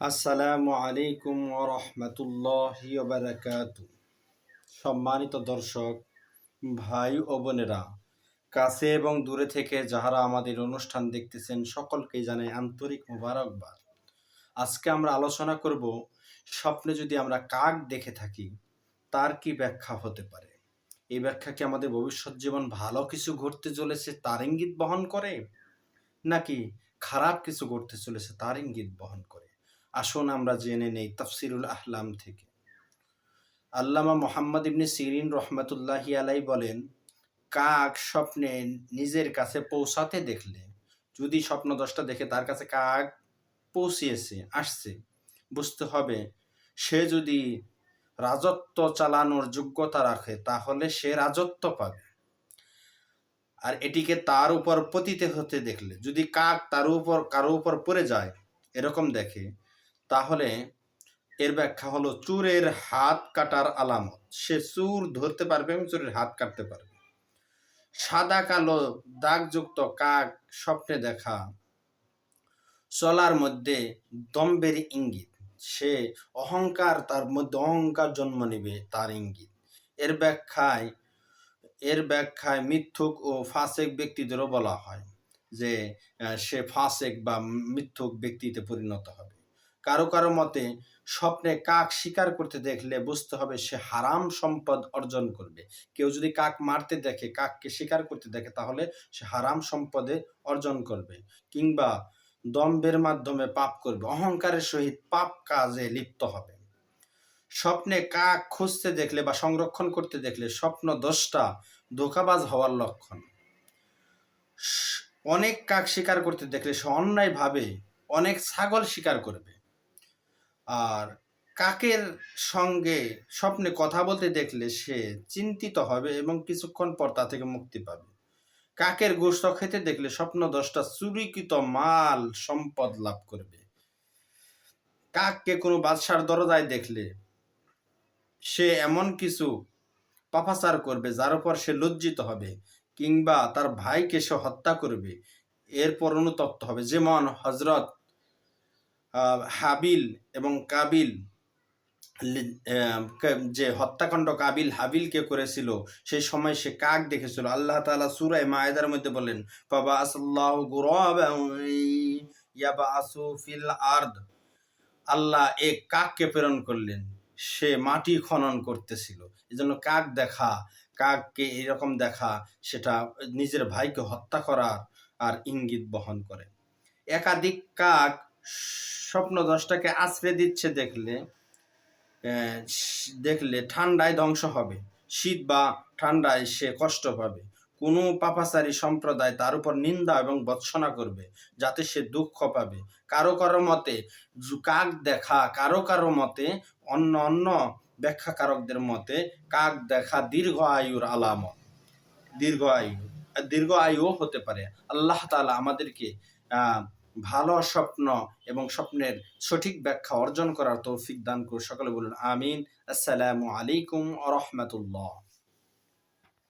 আসসালামু আলাইকুম রহমতুল্লাহ বারাকাতু সম্মানিত দর্শক, ভাই ও বোনেরা, কাছে এবং দূরে থেকে যাহারা আমাদের অনুষ্ঠান দেখতেছেন, সকলকে জানাই আন্তরিক মোবারকবাদ। আজকে আমরা আলোচনা করব, স্বপ্নে যদি আমরা কাক দেখে থাকি, তার কি ব্যাখ্যা হতে পারে? এই ব্যাখ্যা কি আমাদের ভবিষ্যৎ জীবন ভালো কিছু ঘটতে চলেছে, তার ইঙ্গিত বহন করে? নাকি খারাপ কিছু ঘটতে চলেছে, তার ইঙ্গিত বহন করে? আসুন আমরা জেনে নেই তফসিরুল আহলাম থেকে। আল্লামা মোহাম্মদ ইবনে সিরিন রহমতুল্লাহি আলাই বলেন, কাক স্বপ্নে নিজের কাছে পৌঁছাতে দেখলে, যদি স্বপ্ন দশটা দেখে তার কাছে কাক পৌঁছিয়েছে, আসছে, বুঝতে হবে সে যদি রাজত্ব চালানোর যোগ্যতা রাখে তাহলে সে রাজত্ব পাবে। আর এটিকে তার উপর পতিত হতে দেখলে, যদি কাক তার উপর, কারও উপর পড়ে যায়, এরকম দেখে তাহলে এর ব্যাখ্যা হলো, চুরের হাত কাটার আলামত। সে চুর ধরতে পারবে এবং চুরের হাত কাটতে পারবে। সাদা, কালো, দাগযুক্ত কাক, স্বপ্নে দেখা, চলার মধ্যে দম্বের ইঙ্গিত। সে অহংকার, তার মধ্যে অহংকার জন্ম নেবে, তার ইঙ্গিত। এর ব্যাখ্যায় এর ব্যাখ্যায় মিথ্যুক ও ফাসেক ব্যক্তিদেরও বলা হয় যে সে ফাসেক বা মিথ্যুক ব্যক্তিতে পরিণত হবে। কারও কারও মতে স্বপ্নে কাক শিকার করতে দেখলে বুঝতে হবে সে হারাম সম্পদ অর্জন করবে। কেউ যদি কাক মারতে দেখে, কাককে শিকার করতে দেখে, তাহলে সে হারাম সম্পদে অর্জন করবে কিংবা দম্বের মাধ্যমে পাপ করবে, অহংকারের সহিত পাপ কাজে লিপ্ত হবে। স্বপ্নে কাক খুঁজতে দেখলে বা সংরক্ষণ করতে দেখলে স্বপ্ন দশটা ধোকাবাজ হওয়ার লক্ষণ। অনেক কাক শিকার করতে দেখলে সে অন্যায়ভাবে অনেক ছাগল শিকার করবে। আর কাকের সঙ্গে স্বপ্নে কথা বলতে দেখলে সে চিন্তিত হবে এবং কিছুক্ষণ পর তা থেকে মুক্তি পাবে। কাকের গোস্ত খেতে দেখলে স্বপ্ন দশটা চুরিকৃত মাল সম্পদ লাভ করবে। কাককে কোনো বাদশার দরজায় দেখলে সে এমন কিছু পাপাচার করবে যার উপর সে লজ্জিত হবে কিংবা তার ভাইকে সে হত্যা করবে। এরপর অনুতপ্ত হবে। যেমন হজরত হাবিল এবং কাবিল যে হত্যাকাণ্ড কাবিল হাবিলকে করেছিল, সেই সময় সে কাক দেখেছিল? আল্লাহ তালা সুরাই মায়েদার মধ্যে বলেন বাবা আসল্লাহ ফিল আর্দ। আল্লাহ এ কাককে প্রেরণ করলেন। সে মাটি খনন করতেছিল। এই জন্য কাক দেখা, কাককে এরকম দেখা, সেটা নিজের ভাইকে হত্যা করার আর ইঙ্গিত বহন করে। একাধিক কাক স্বপ্ন দশটাকে আশ্রে দিচ্ছে দেখলে দেখলে ঠান্ডায় ধ্বংস হবে। শীত বা ঠান্ডায় সে কষ্ট পাবে। কোনো পাপাচারী সম্প্রদায় তার উপর নিন্দা এবং বৎসনা করবে, যাতে সে দুঃখ পাবে। কারও কারও মতে কাক দেখা, কারও কারও মতে অন্য অন্য ব্যাখ্যাকারকদের মতে কাক দেখা দীর্ঘ আয়ুর আলামত। দীর্ঘ আয়ু, দীর্ঘ আয়ুও হতে পারে। আল্লাহ তালা আমাদেরকে ভালো স্বপ্ন এবং স্বপ্নের সঠিক ব্যাখ্যা অর্জন করার তৌফিক দান করে সকলে বলুন, আমিন। আসসালামু আলাইকুম রহমতুল্লাহ।